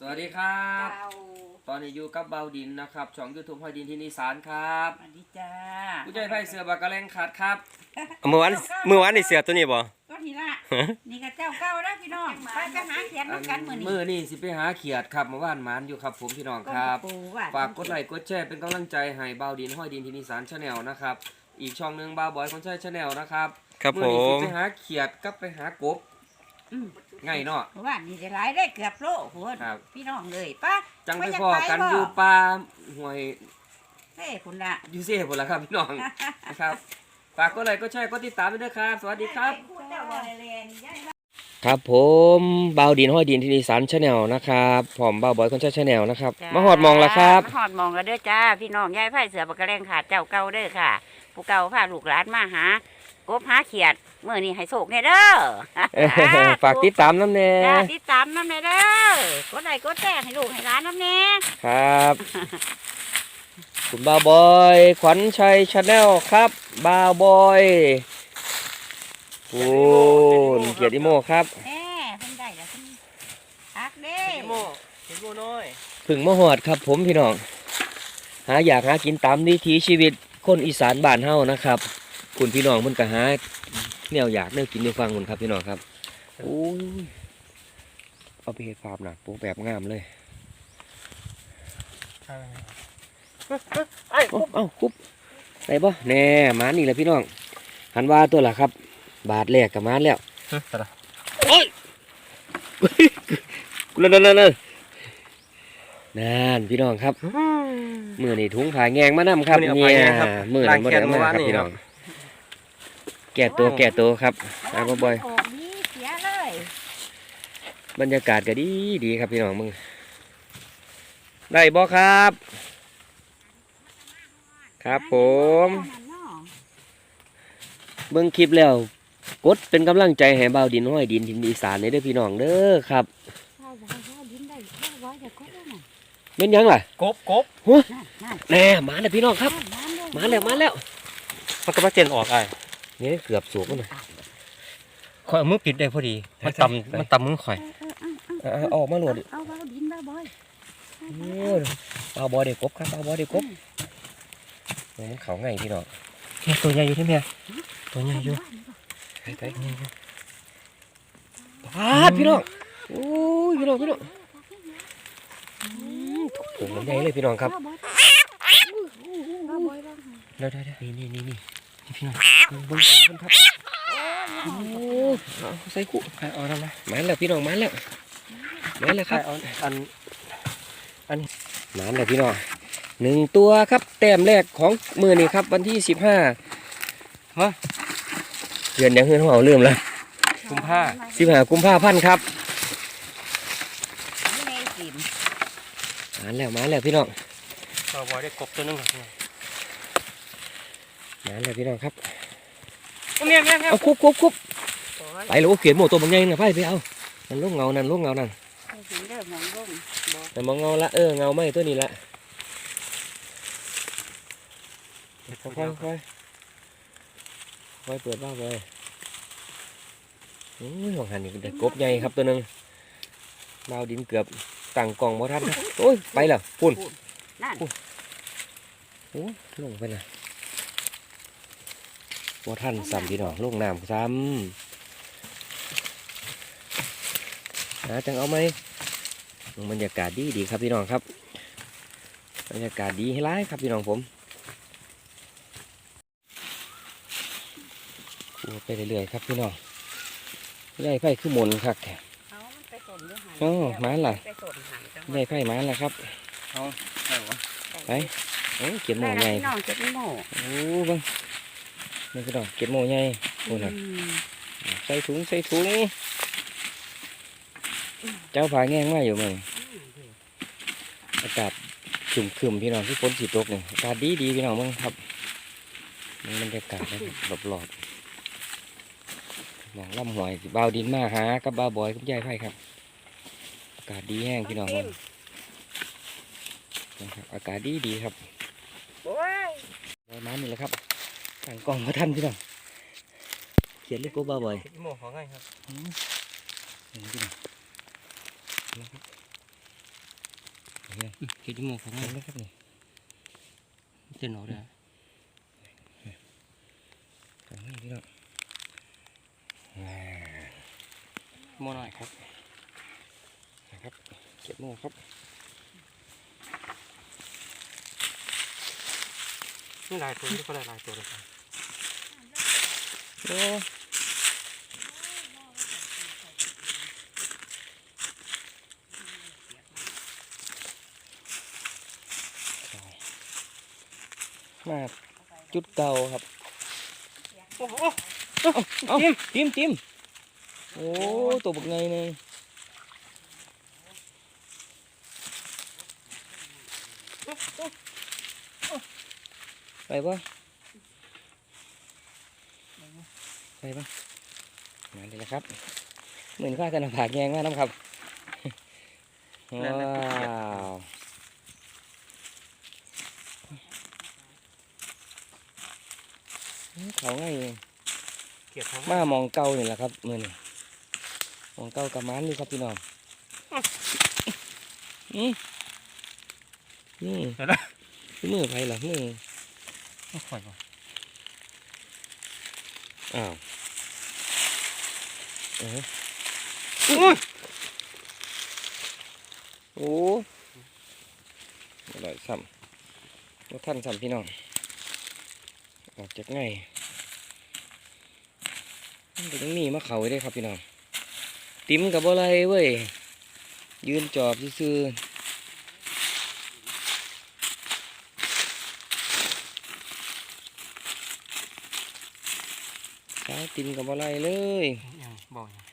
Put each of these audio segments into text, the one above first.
สวัสดีครับ เจ้าตอนนี้อยู่กับเบาดินนะครับช่องยูทูบหอยดินที่นิสานครับสวัสดีจ้าผู้ใจไพ่เสือบากกระแลงขาดครับเมื่อวานเมื่อวานนี่เสือตัวนี้บ่ ก็ทีละนี่ก็เจ้าเก้าแล้วพี่น้องไปไปหาเขียนน้ำกันมือนี้มือนี่สิไปหาเขียดครับเมื่อวานหมานอยู่ครับ ผมพี่น้องครับปูว่ฝากกดไลค์กดแชร์เป็นกำลังใจให้เบาดินห้อยดินที่นิสานชาแนลนะครับ อีกช่องหนึ่งบาวบอยคนใช้ชาแนลนะครับครับมืผอนี้สิมไปหาเขียดกับไปหากบ อืมง่ายเนาะ เมื่อวานนี่ได้หลายได้เกือบโลหัวครับ พี่น้องเลยป้าจังไปว่าจะพอกันไปบ่อยู่ป่าห่วยเฮ้คุณละอยูเซ่หมดแล้วครับพี่น้อง นะครับฝากกดไลค์กดแชร์กดติดตามด้วยนะครับ สวัสดีครับพูดเจ้าบ่ได้เรียนย้ายมาครับผมเบาดินห้อยดินที่นิสานชาแนลนะครับผมเบาบอยคนใช้ชาแนลนะครับมาหอดมองแล้วครับ มาหอดมองแล้วเด้อจ้า พี่น้องย้ายไผ่เสือปากกระแรงขาดเจ้าเก่าเด้อค่ะ ผู้เก่าพาลูกหลานมาหากบหาเขียด เมื่อนี้ให้โศกเนี่ยเด้อฝากติดตามน้ำแน่จ้าติดตามน้ำแน่เด้อกดไลค์กดแชร์ให้ลูกให้ร้านน้ำแน่ครับคุณบาวบอย ขวัญชัยชาแนลครับบาวบอยโอ้เกียรติโมครับแหน่เพิ่นได้แล้วเพิ่นอักเด้โมเห็นโมน้อยผึ่งมหอดครับ ผมพี่น้องหาอยากหากินตามวิถีชีวิตคนอีสานบ้านเฮานะครับ คุณพี่น้องมันก็หา แนวอยากแนวกินแนวฟังคุณครับพี่น้องครับโอ้ยเอาไปเฮ็ดฟาร์มนะปลูกแบบงามเลยไอ้เอ้าเอ้าคุบได้ปะแน่หมานี่แหละพี่น้องหันว่าตัวละครับ บาทแรกกับมาแล้วตะละโอ้ยนั่นนั่นนั่นนั่นนั่นพี่น้องครับมือนี่ถุงผ่าแงงมานำครับมื้อนี้เนี่ยเอาผ้าแงงครับมือนั้นมือล้างแขนนั้นเมื่มาอวานครับนี่พี่น้องครับ แก่ตัวแก่ตัวครับอาบบ่อยโอ้ดีเสียเลยบรรยากาศก็ดีดีครับพี่น้องมึงได้บ่ครับ ครับผมนั่นเนาะเบิ่งคลิปแล้ว กดเป็นกำลังใจให้บ่าวดินห้อยดินทินอีสานในเด้อพี่น้องเด้อครับข้าวไว้ข้าวดินได้ข้าวไว้เดี๋ยวก็ได้น่ะแม่นยังล่ะกบกบนั่นนั่นแน่มาแล้วพี่น้องครับนั่นมาแล้วมาแล้วมันก็มาเจนออกไอ้ นี่เกือบสูงแล้วนะข่อยเอามือปิดได้พอดี มันใส่ต่ำมันต่ำมือข่อยเออเออเออเอาเอาออกมาโหลดเอาเอาดินบ้าบอยโอ้ยบ่าวบอยเด็กกบครับบ่าวบอยเด็กกบโอ้ยมันเขาไงพี่น้องเนี่ยตัวใหญ่อยู่ที่แม่ตัวใหญ่อยู่ไปไปปาดพี่น้องโอ้ยพี่น้องพี่น้องถุงมันใหญ่เลยพี่น้องครับบ้าบอยบ้าบอยบ้าเดี๋ยวเดี๋ยวเดี๋ยวนี่นี่นี่นี่พี่น้อง เบิ่งเบิ่งครับโอ้เอาใส่กุใครเอาทำไมมาแล้วพี่น้องมาแล้วมาแล้วครับเอาอันมาแล้วพี่น้องหนึ่งตัวครับ แต้มแรกของมือนี่ครับ วันที่สิบห้าฮะเดือนยังเฮือนของเราเริ่มแล้วกุมภาสิบห้ากุมภาพันธ์ครับไมมาแล้วมาแล้วพี่น้องเราบอยได้กบตัวนึงครับมาแล้วพี่น้องครับ เนี่ยเนี่ยเนี่ยเอาคุบคุบคุบไปแล้วเขียนหมดตัวบางไงนะไปไปเอานั่นลูกเงานั่นลูกเงานั่นถึงเริ่มมองลงบอกนั่นมองเงาละเออเงาไม่ตัวนี้ละค่อยค่อยค่อยค่อยเปิดบ้าไปโอ้ยของหันนี่เด็กกบใหญ่ครับตัวหนึงดาวดินเกือบตั้งกล่องบ่ทันครับโอ้ยไปแล้วปุ่นนั่นโอ้ลงไปนะ บ่ทันซ้ำพี่น้องลงน้ำซ้ำนะจังเอาไหมบรรยากาศดีดีครับพี่น้องครับ บรรยากาศดีให้ร้ายครับพี่น้องผมขัวไปเรื่อยๆครับพี่น้องไล่ไฟขึ้นมนต์ครับเอามันไปสนด้วยหางโอ้มาล่ะไปสนหางจังไล่ไฟมาแล้วครับใช่หรอไปโอ้เกียดหมอใหญ่น้องจะเป็นหม้อโอ้เบัง นี่พี่น้องเกียดหมอใหญ่โอ้น่ะอืมใส่ถุงใส่ถุงเจ้าผาแง่งมาอยู่มั้งอากาศครึมครึมๆพี่น้องที่ฝนสีตกเนี่ยอากาศดีดีๆพี่น้องมั้งครับมันบรรยากาศนะครับหลอบๆหมองล่ำหวยสิบ่าวดินมาหากับบ่าวบอยกับยายไผ่ครับ อากาศดีแห้งพี่น้องมั้งนะครับอากาศดีดีๆครับโอ้ยบอยมานี่แหละครับ ต่างกล้องมาทันพี่น้องเขียนเลขโก้บ่าวบอยโมของง่ายครับอืมนี่พี่น้องนะครับเนี่ยเห็ดหมูของเห็มันนไหมครับนี่เจะหนอเลยเห็นไหมพี่น้องอ่าหมูหน่อยครับนะครับเก็บโม่ครับนี่หลายตัวนี่ก็ได้หลายตัวเลยครับ โอ้มาจุดเก่าครับ โอ้โหเอาจิ้มจิ้มโอ้ตัวบักไงเนี่ยไปปะ ไปปะมาเลยนะครับ เหมือนข้ากันผากแยงมากน้ำครับว้าวเขาไงเกียดทั้งมามองเก่านี่แหละครับมือนี่มองเก่ากับมันนี่ครับพี่น้องนี่นี่เดี๋ยวนะมือไผเหรอมือไม่ค่อยว่ะอ้าวเอออุ้ย โอ้อร่อยซ้ำว่าท่านซ้ำพี่น้อง ออกจากไงมันก็ต้องมีมะเขาไว้ด้ครับพี่น้อง ติ้มกับอะไรเว้ย ยืนจอบซื่อสายติมกับอะไรเลย บอกยัง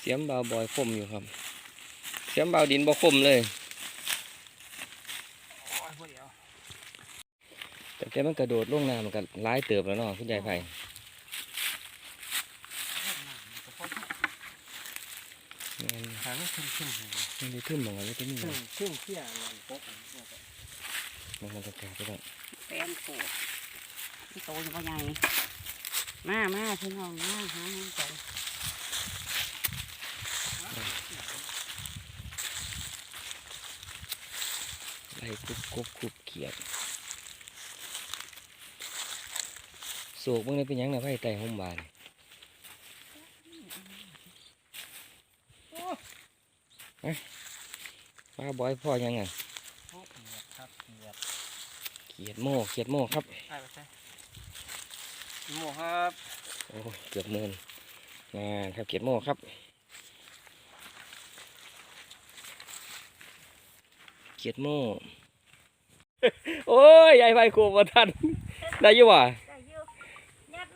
เสียมเบาบอยคมอยู่ครับ เสียมเบาดินบ่คมเลยโอ้ยพวกเดียวแต่แต่มันกระโดดลงน้ำมันก็ร้ายเติบแล้วเนาะคุณยายไผ่มันหางไม่ขึ้นขึ้นเลยมันได้ขึ้นหมองอะไรตัวนี้ขึ้นเนาะขึ้นเที่ยงอะไรปุ๊บ มันมันจะกลายไปแล้วแฟนโคตรโตอยู่บ่ใหญ่มามาพี่น้องมาหาเงินกันไล่คุบคุบคุบเขียดโศกมึงนี่เป็นหยังนะไผ่ไต่ห้องบานป้าบอยพ่อยังไง โอ้เกียดครับเกียด เขียดโม่เขียดโม่ครับได้ไปใช่หมูครับโอ้ยเกือบหมื่นงานครับเขียดโม่ครับเขียดโม่โอ้ยยายไฟโคบทันได้อยี่หว่า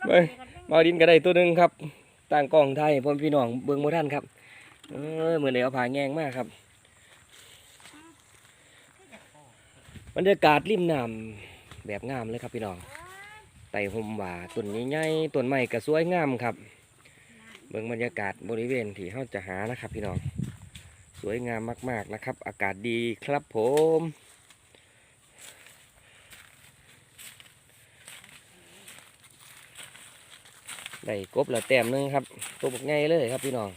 เบิ่งมาดินก็ได้ตัวหนึ่งครับต่างกล้องไทยพ่อพี่น้องเบิ้งโมท่านครับเออเหมือนเดี๋ยวผ่าแงงมากครับ บรรยากาศริมน้ำแบบงามเลยครับพี่น้องไต่ห่มหว่าต้นใหญ่ๆต้นไม้ก็สวยงามครับ เบิ่งบรรยากาศบริเวณที่เราจะหานะครับ พี่น้องสวยงามมาก ๆนะครับ อากาศดีครับผมได้กบละแต้มหนึงครับ ตัวบกใหญ่เลยครับพี่น้อง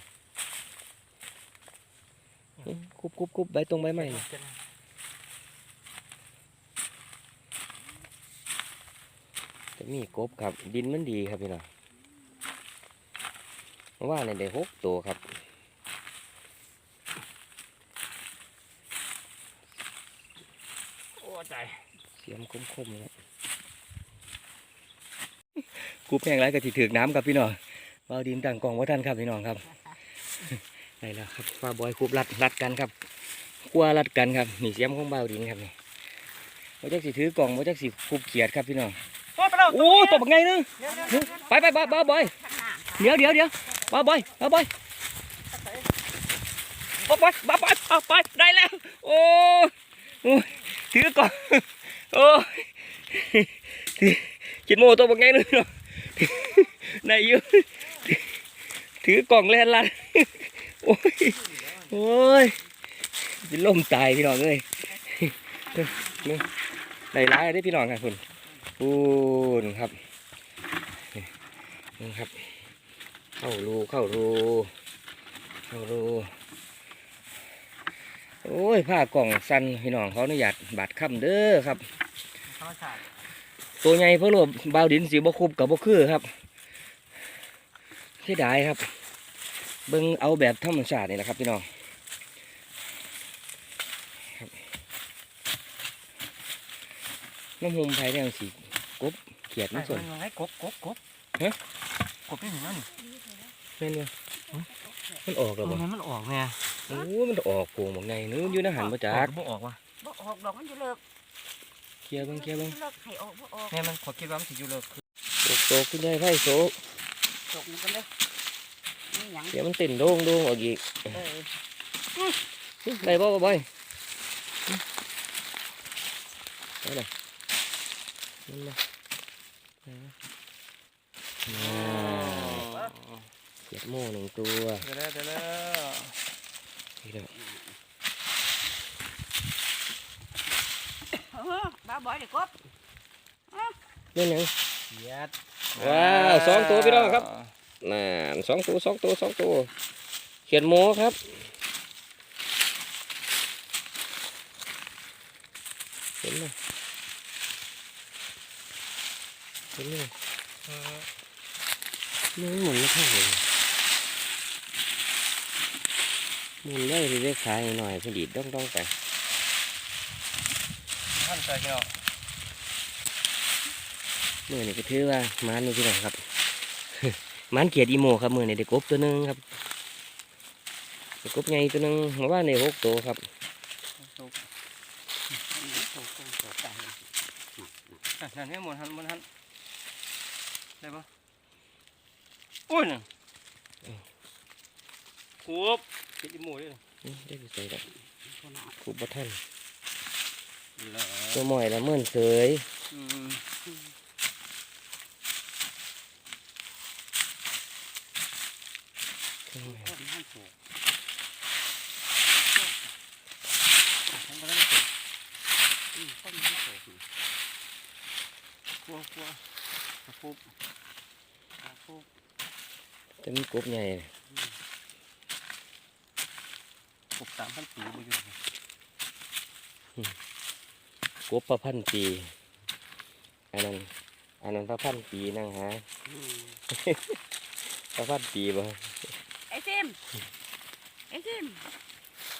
คุบคุบคุบใบตรงใบไม้ จะมีกบครับ ดินมันดีครับพี่น้องเมื่อว่านนี่ได้หกตัวครับโอ้ใจเสียมคมๆเลยกูแพงไรก็สิถือกน้ำครับพี่น้องเบาดินต่างกล่องว่าท่านครับพี่น้องครับได้แล้วครับฟ้าบอยคูบรัดรัดกันครับขั้วรัดกันครับนี่เสียมของเบาดินครับนี่ว่าจักสิถือกล่องว่าจักสิคูบเขียดครับพี่น้อง โอ้ไปแล้วโอ้ตบไงนึงไปไปบ้าบ้าบอยเดี๋ยวเดี๋ยวเดี๋ยวบ้าบอยบ้าบอยบ้าบอยบ้าบอยเอาไปได้แล้วโอ้ยถือกล่องโอ้ยถือกินโมตัวบักไงนึงนายอยู่ถือกล่องแล่นลันโอ้ยโอ้ยจะล่มตายพี่น้องเอ้ยได้ร้ายได้พี่น้องครับคุณ ปูนครับนี่ครับ เข้ารูเข้ารูเข้ารูโอ้ยผ้ากล่องสั้นพี่น้องเขาอนุญาตบาดค่ำเด้อครับธรรมชาติตัวใหญ่เพื่อรวบบาวดินสีบ่คุบกับบ่คือครับเสียดายครับ เบิ่งเอาแบบธรรมชาตินี่แหละครับพี่น้องน้ำหุมไผ่แดงสี กบเขียดมัมันนส่ส่ววนนไงกบกบกบเฮ้ยกบนี่หนึ่งนั่นแม่นบ่มันออกเอแล้วอบ่มันมันออกแน่โอ้ยมันออกโป่งบักในนู้นอยู่ในหันบ่จักบ่ออกว่ะบ่ออกดอกมันจะเลิกเคลียร์เบิ่งเคลียร์เบิ่งเลิกไข่ออกบ่ออกแม่มันขอคิดว่ามันสิอยู่เลิกคือโตกโตกขึ้นได้ไผ่โซกตกมันกันเลยนี่หยังเดี๋ยวมันเต้นโด่งโด่งออกอีกเออได้บ่บ่บ่อยได้เลย นั่นนะอ่าเจ็ดโม่หนึ่งตัวเดี๋ยวแล้วเดี๋ยวแล้วนี่เด้อเออบ้าบอยเด็กกบเล่นหยังเขียดว้าวสองตัวพี่น้องครับน่นสองตัวสองตัวสองตัวเขียนโมครับเห็นไหมเห็น ไหมเออมันหมุนไม่เข้าเลยหมุนได้ที่ได้ขายหน่อยพอดีดต้องต้องๆไปท่านใจพี่น้องมือนี่ก็ถือว่ามันนี่พี่น้องครับมันเกียดอีโมครับมือนี่ได้กบตัวหนึงครับได้กบใหญ่ตัวหนึงเมื่อวานในหกตัวครับตกอะนั่นแม่หมุนหันหมุนหัน ได้ปะโอ้ยน่ะครบคิดอีหมูเลยอืมได้ไปใส่แล้วคนน่ะคูบท่านเหรอตัวหมอยละเมื่อนเสยอืมคนมันสูงฉันก็ได้เก็บอืมคนมันสูงกลัวกลัว กระปุกอ่าพวกจะมีกบใหญ่กบสามพันปีบ่อยู่กบประพันปีอันนั้นอันนั้นพระพันปีนั่งหาอืมพระพันปีบ่ไอ้ซิมไอ้ซิม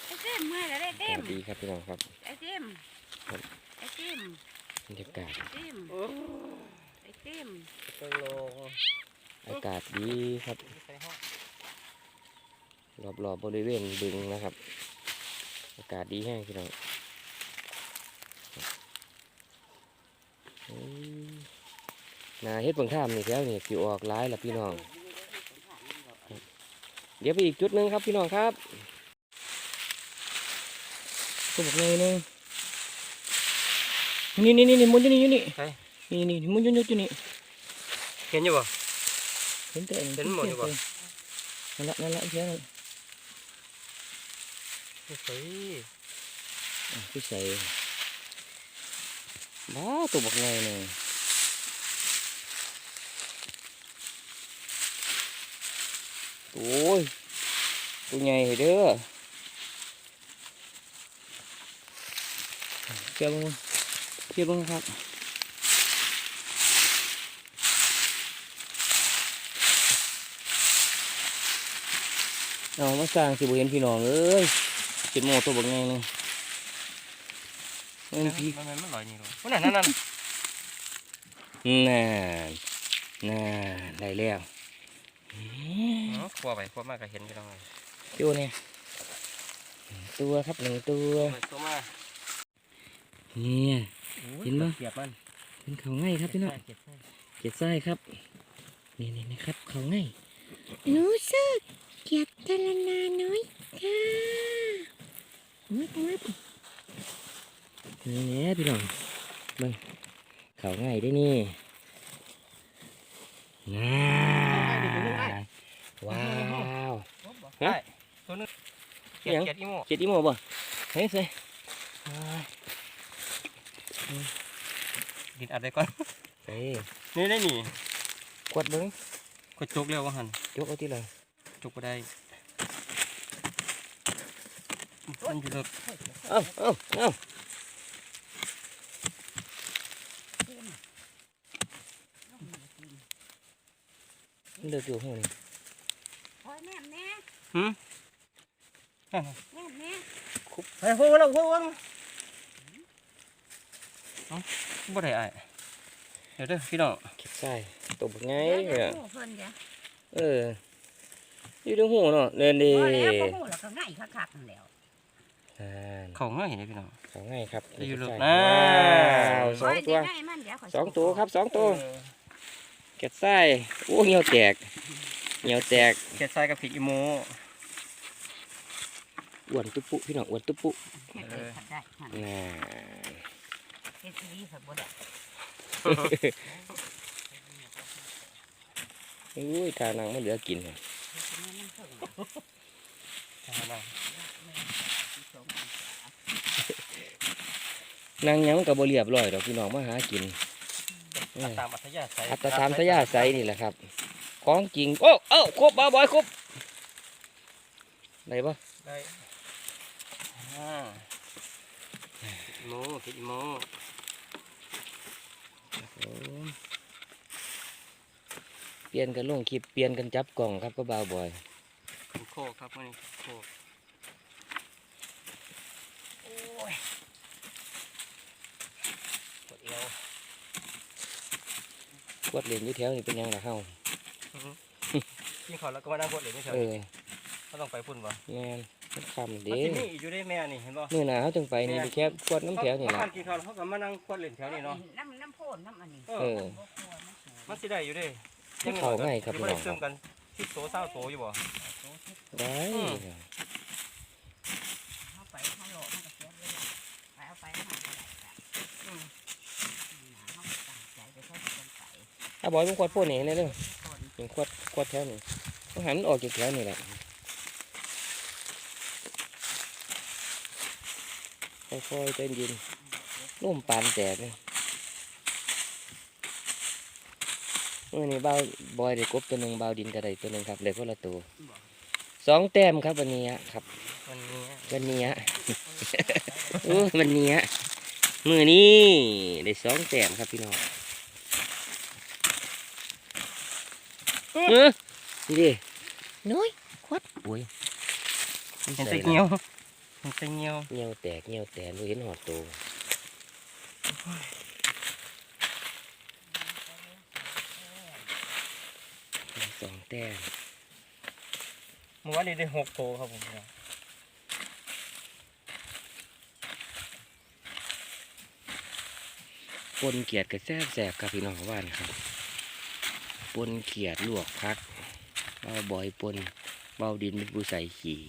ไอ้ซิมเมื่อยแล้วได้สเต็มวัสดีครับพี่น้องครับไอ้ซิมไอ้ซิมบรรยากาศ ไอ้ซิมไอ้ซิมตลงอากาศดีครับใส่ห้องรอบๆบบริเวณบึงนะครับ อากาศดีแห้งพี่น้องอืมนาเฮ็ดเบิ่งท่ามนี่แถวนี่สิออกหลายละพี่น้อง เดี๋ยวไปอีกจุดหนึ่งครับพี่น้องครับตัวบอกเลยหนึงนี่นี่นี่นี่มุนอยู่นี่อยู่นี่ใช่ นี่นี่มุนอยู่นี่อยู่นี่เห็นอยู่บ่เห็นแต่เห็นหมดอยู่ปะนั่นละนั่นละเชื่อเลยเฮ้ยอะพี่ใส่บ้าตัวบอกเลยหนึงโอ้ยตัวใหญ่เด้อเชื่อบ้างเชื่อบ้างครับ เอามาสร้างสิบุเห็นพี่น้องเอ้ยเป็นโมตัวบักไงนึงมัมันนพี่มันมันลอยนี่หรอนั่นนั่นนั่นน่าน่าได้แล้วอื้ออ๋อครัวไปครัวมากก็เห็นพี่น้องเลยดูเนี่ยหนึ่งตัวครับหนึ่งตัวตัวมาเนี่ยเห็นปะเกียบมันเป็นเขาง่ายครับพี่น้องเกียบใช่เจ็ดไส้ครับนี่นี่นะครับเขาง่ายหนูสึกเกียบกะละนาน้อยค่ะงับงับนี่เนี่ยพี่น้องเบิ่งเขาง่ายได้นี่น่าว้าวฮะได้ตัวนึงเกียบยังเกียบอีโม่เจ็ดอีโมบ่เฮ้ยใส่ดินอัดได้ก่อนเฮ้ยนี่ได้หนีกวดเบิ้งก็จกเร็วว่าหันยกเอาที่ละจกก็ได้มันอยู่ร ถเอ้าเอ้าเอ้ามันเลือกอยู่ห้องนี่โอ้ยแม่แม่หืมแม่แม่ไปพู อ้าบ่ได้อ้ายเดี๋ยวเด้อพี่น้องเก็บใส่ตบไงเดี๋ยวเนี่ยเดี๋ยวเพิ่นจ้ะเอออยู่ตรงหูเนาะเดินดีพอแล้วก็หูแล้วก็ง่ายคักๆนั่นแหล้วอ่าเขาง่ายเห็นไหมพี่น้องเขาง่ายครับได้อยู่เก็บลูกใส่นะ ว้าวสองตัว โยง่ายมันเดี๋ยวขสองตัวครับสองตัวเก็บใส่โอ้เหี่ยวแตกเหี่ยวแตกเขียดทรายกับพริกอีโม อ้วนตุ๊ปุพี่น้องอ้วนตุ๊ปุเฮ็ดเลยขัดได้หั่นน่าเฮ็ดอีหลีสับบ่ได้อุ้ยทานังไม่เหลือกินเลยเฮ็ดให้มั นเพิ่งนางหยังกับบเรียบร้อยดอกพี่น้องมาหากินเออตามอัธยาศัยอัตตามทยาใสยนี่แหละครับ ของจริง โอ้เอ้าครบบ้าบอยครบได้ปะได้อ่าพริกอีโมพริกอีโม โอ้ เปลี่ยนกันลงคลิปเปลี่ยนกันจับกล่องครับก็บ้าวบอยเป็นโคกครับมื่อนี้โคกโอ้ยปวดเอวกวดเหรียญอยู่แถวนี่เป็นหยังล่ะเฮากินข้าวแล้วก็มานั่งปวดเอวไม่เฉยเออเขาต้องไปพุ่นบ่แม่นมันคำมันเด้ที่นี่อยู่ได้แม่นี่เห็นบ่มื่อหนาเขาจึงไปนี่ไปแค่กวดน้ำแถวนี่เขาล่ะเขากินข้าวแล้วเขาก็มานั่งปวดเล่นแถวนี้เนาะน้ำน้ำโพนน้ำอันนี้เอเอออบ่กลัวมันสูงมันสิได้อยู่เด้ มันเข้าง่ายครับอยู่พี่น้องได้ซึมกันที่โตเศร้าโตอยู่บ่ได้อืมเข้าไปข้างโลมันก็เสียเลยไปเอาไปหาก็ได้จ้ะอืมนี่นะเขาตั้งใจไปเท่าที่เป็นไปถ้าบอยเป็นขวดพวกนี้นี่เด้อทุกคนเป็นขวดขวดแถวนี่ต้องหันออกจากแถวนี่แหละค่อยๆใจเย็นร่มปานแตกเลย เมื่อนี้เบาบอยได้กบตัวหนึ่งเบาดินกระไดตัวหนึ่งครับเลยคนละตัวสองแต้มครับวันนี้อะครับ วันนี้วันนี้อะโอ้วันนี้อะมือนี้ได้สองแต้มครับพี่น้องเออนี่ดิน้อยควัดโอ้ยเห็นแตะเงี้ยวเห็นแตะเงี้ยวเงี้ยวแตกเงี้ยวแตกบ่เห็นหอดโต สองแต้มเมื่อวานนี้ได้หกโตครับผมพี่น้องปนเกียดกับแซ่บแสบครับพี่น้องว่านครับปนเกียดลวกพักเบาบอยปนเบาดินเป็นผู้ใส่ขี่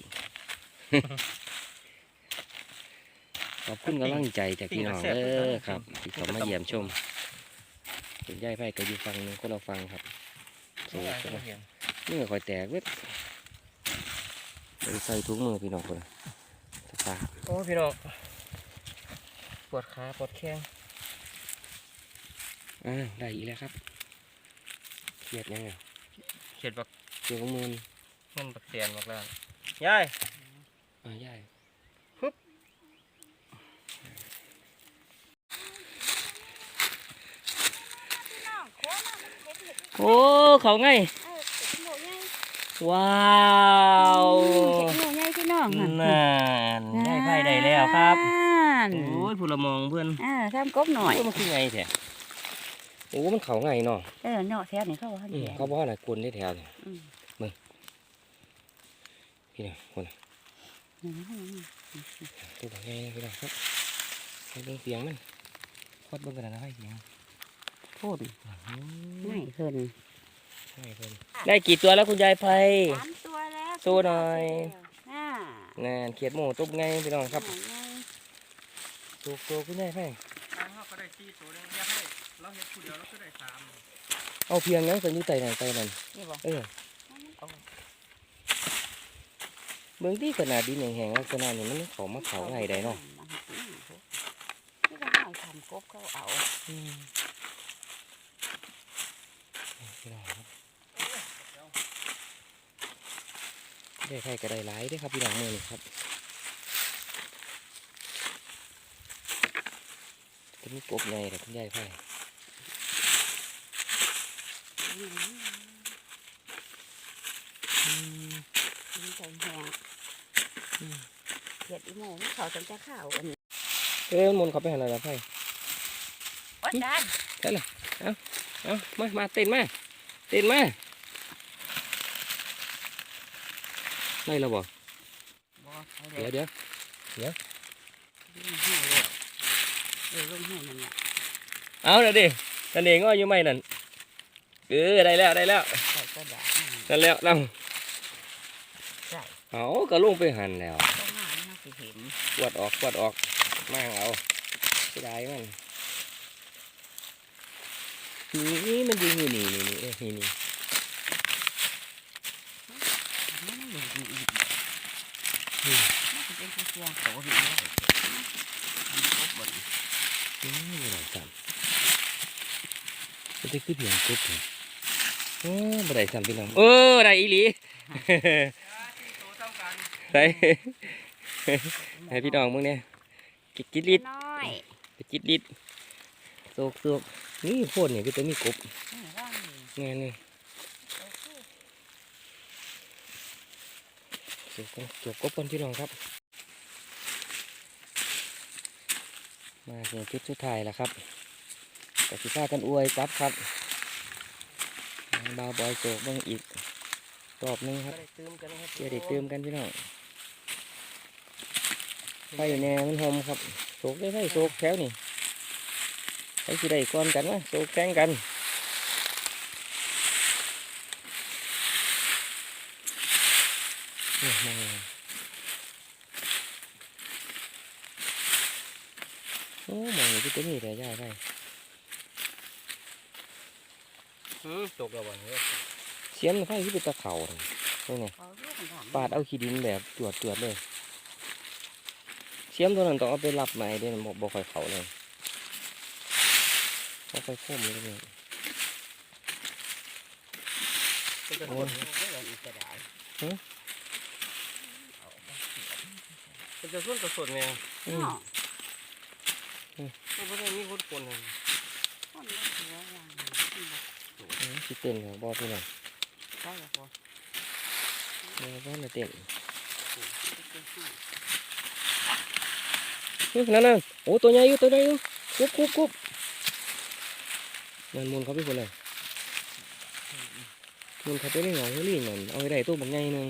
ขอบคุณกำลังใจจากพี่น้องเด้อครับที่เขามาเยี่ยมชมเป็นย่ายไผ่ก็อยู่ฟังหนึงคนเราฟังครับ โซ่ไม่คนละเห็นมือคอยแตกเว้ยไปใส่ถุงมือพี่น้องคนละสตาโอ้พี่น้องปวดขาปวดแข้งอ่าได้อีกแล้วครับเขียดยังไงเขียดบักเขียวกับมือนี่เงินบักเตียนบักล้วยาย อ่าย่าย น้องโค้งน่ะมันเฮ็ดเฮ็ด โอ้เขาไงเออเฮ็ดโหใหญ่ว้าวเฮ็ดโหใหญ่พี่น้องหั่นนั่นได้ไพ่ได้แล้วครับนั่นโอ้ยผู้ละมองเพื่อนอ่าทำกบหน่อยโอ้มันคือไงแท้โอ้มันเขาไงเนาะเออเนาะแถวนี้เขาว่าอืมแย่เขาบอกว่าน่ะกวนได้แถวนี่อืมพี่น้องคนน่ะตัวเขาไงนะพี่น้องครับให้เบิ่งเสียงมันควัดเบิ่งกันนะให้เสียง พูดอืมไม่เพิ่นให้เพิ่นได้กี่ตัวแล้วคุณยายไพสามตัวแล้วสู้หน่อยอ่านั่นเขียดหมูตุ๊บไงพี่น้องครับไงตัวตัวคุณยายไพเราก็ได้สี่ตัวนึงยัดให้เราเห็ดผู้เดียวเราก็ได้สามเอาเพียงนั้นเป็นอยู่ไตนั่นไตนั่นนี่บอกเออเบิ่งที่ขนาดดินแห้งๆลักษณะนี้มันเขามาเขาไงได้เนาะนี่ก็ให้ทำกบเขาเอา อืมพี่น้องครับ ได้ไข่ก็ได้หลายด้อครับพี่น้องมือนี่ครับจะมีกบไงแต่คุณยายไผ่มดีใจแหงเขียดอีโมงเขาจังจะข้าวอันนี้เอ้ยมนต์เขาไปหาอะไรแล้วไผ่วัดด้าเอามามาเต้นมาเต้นมา ได้แล้วบ่บ่เอาเลเดี๋ยยวเดี๋ยวลงหูเลยเออลงหูนั่นแหละเอาเดี๋ยวดินั่นเองก็อยู่ไหมนั่นเออได้แล้วได้แล้วใส่กระดาษนี่นั่นแล้วนั่งใส่เอาก็ลงไปหันแล้วต้องมาน่าสิเห็นกวดออกกวดออกมาเอาเสียดายมันนี่มันอยู่นี่นี่นี่นี่เอ้ยนี่นี่มันอยู่นี่อีกมันจะเป็นเสียงโตดีเลยมันครบหมด นี่นี่หน่อยจำมัน จะขึ้นเพียงกุ๊บเลยโอ้บ่ได้จำพี่น้องเออได้อีหลีได้ให้พี่น้องมึงเนี่ยกิดกิดลิดน้อยกิดลิดโศกโศกนี่โคตรเนี่ยก็จะมีกบนี่ว่างนี่งานนี่โศกกันจบกบกันพี่น้องครับ มาถึงจุดสุดท้ายแล้วครับ กสิพากันอวยจับครับบาวบอยโศกเบ้างอีกรอบหนึงครับได้เติมกันนะครับเดี๋ยวได้เติมกันพี่น้องไฟแหน่มันหอมครับโศกได้ไฟโศกแถวนี่ไฟสิได้ก้อนกันวะโศกแข่งกันโอ้มองโอ้มองอยู่ที่ตัวนี้แต่ย่าไป อืม ตกแล้ววันนี้เสียมไฟที่เป็นตะเข่าน่ะนี่ไงเขาเรียกกันปาดเอาขี้ดินแบบตรวจตรวจเลยเสียมตัวนั้นต้องเอาไปรับไม้เด้บ่บ่ค่อยเขาเลยบ่ค่อยคมเลยเนี่ยเป็นกระโอ้สุยนเรื่องอีกกระดาษเป็นกระสุนกระสุนแมวอืมเนาะก็ไม่ได้มีคนคนเลย คนละหัววาง อืมสิเต้นของบ่พี่น้องใช่แล้วพอบ่บ่น่ะเต้นอื้อนั่นน่ะโอ้ตัวใหญ่อยู่ตัวใหญ่อยู่กุบกุบกุบนั่นมุนเขาไปคนเลยมุนเขาไปในหนองหูลิงนั่นเอาไปได้ตัวบักใหญ่หนึง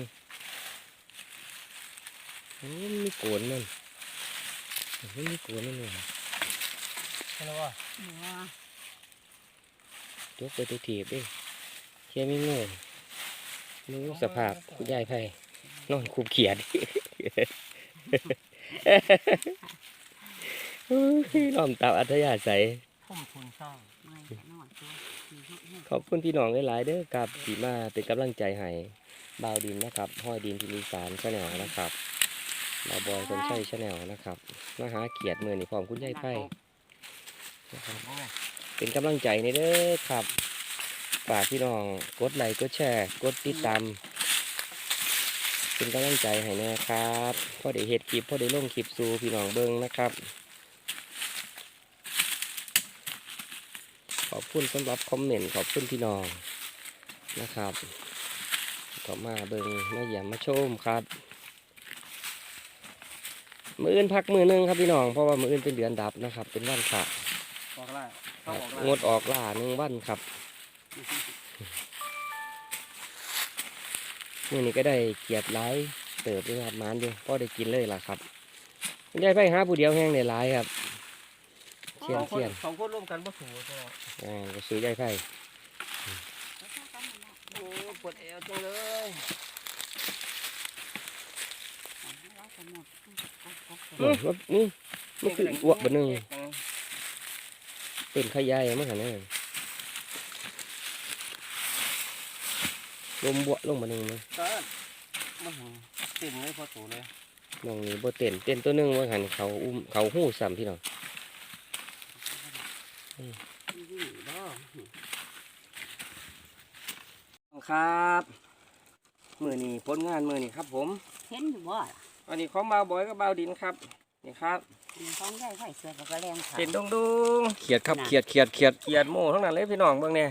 โอ้มันมีโกนนั่นมันมีโกนนั่นเลยใช่ไหมว่า ยกไปตัวถีบดิเชี่ยไม่โง่มึงสภาพคุณยายไพ่นอนคูบเขียดล้อมตามอัธยาศัยขอบคุณพี่น้องหลายๆเด้อกับที่มาเป็นกำลังใจให้บ่าวดินนะครับ ห้อยดินที่มีสารชาแนลนะครับบ่าวบอยคนใช่ชาแนลนะครับมาหาเกียรติมือนี่พร้อมคุณยายไพ่นะครับ เป็นกำลังใจในเด้อครับฝากพี่น้องกดไลค์กดแชร์ กดติดตามเป็นกำลังใจให้แนะครับพอได้เฮ็ดคลิปพอได้ลงคลิปสู่พี่น้องเบิ่งนะครับ ขอบคุณสำหรับคอมเมนต์ขอบคุณพี่น้องนะครับก็มาเบิ่งมาเยี่ยมมาชมครับมืออื่นพักมือหนึงครับพี่น้องเพราะว่ามืออื่นเป็นเดือนดับนะครับ เป็นวันพระ ออกล่าคเข้ารับออกล่างดออกล่าหนึ่งวันครับมื่อนี้ก็ได้เกียรติหลายเติบด้วยครับหมานอยู่พ่อได้กินเลยล่ะครับคุณยายไปหาผู้เดียวแห้งได้หลายครับเชียสนองคนเชียนสองคนร่วมกันบ่ถูกใช่ไหมอ่าก็ซื้อยายไผ่โอ้ยปวดเอวจังเลยอืมแล้วนี่มันคืออ้วกบะหนึ่ง เป็นขยายมั้งหันนี่ลมบวลงบะหนึ่งมั้งก็มันติ่มเลยพอถูเลยมองนี้บ่เต้นเต้นตัวหนึงมั้งหันเขาอุ้มเขาหู้ซ้ำพี่น้องครับมือนี้ผลงานมือนี้ครับผม เห็นอยู่บ่ล่ะอันนี้ของบ่าวบอยกับบ่าวดินครับ นี่ครับ มีของยายไผ่เสือปากกระแรงขาดเห็นดงดุงเขียดครับเขียดเขียดเขียดเกียดโม่ทั้งนั้นเลยพี่น้องเบิ่งเนี่ย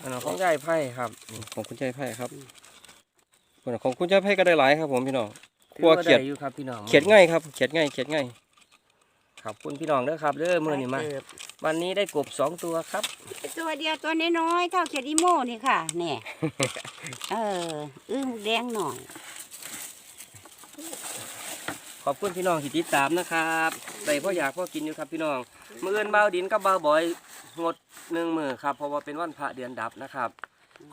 อันนั้นของยายไพ่ครับของคุณใจไพ่ครับส่วนของคุณใจไพ่ก็ได้หลายครับ ผมพี่น้องคั่วเขียดถือว่าไอยู่ครับพี่น้องเขียดง่ายครับเขียดง่ายเขียดง่ายขอบคุณพี่น้องเด้อครับเด้อมือนี้มาเติบวันนี้ได้กบสองตัวครับ ตัวเดียวตัวน้อยๆเท่าเขียดอีโม่นี่ค่ะเนี่ยเอออื้อหมูแดงหน่อย ขอบคุณพี่น้องที่ติดตามนะครับได้พ่ออยากพ่อกินอยู่ครับพี่น้องมือเอินเบาดินกับเบาบอยงดหนึ่งมือครับเพราะว่าเป็นวันพระเดือนดับนะครับ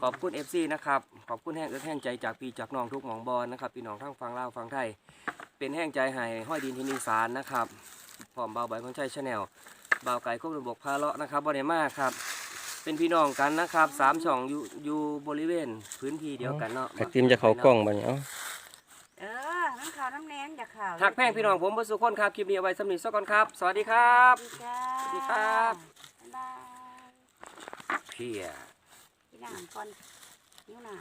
ขอบคุณ FC นะครับ ขอบคุณแห้งเอื้อแห้งใจจากปีจากน้องทุกหมองบอลนะครับพี่น้องทั้งฟังเล่าฟังไทย เป็นแห้งใจให้ห้อยดินทินีสารนะครับพร้อมเบาใบของชัยชาแนลเบาไก่ควบระบบพาเลาะนะครับบริมาครับเป็นพี่น้องกันนะครับสามช่องอยู่อยู่บริเวณพื้นที่เดียวกันเนาะไข่ติมจะเขากล้องบัดนี้เอ้า เออน้ำขาวน้ำแดงจะขาวหักแพงพี่น้องผมบสุคนครับคลิปนี้เอาไว้สำนึกสักก่อนครับ สวัสดีครับสวัสดีจ้าสวัสดีครับ บ๊ายบายเพีย พี่น้ำก่อนนิ้วหน้า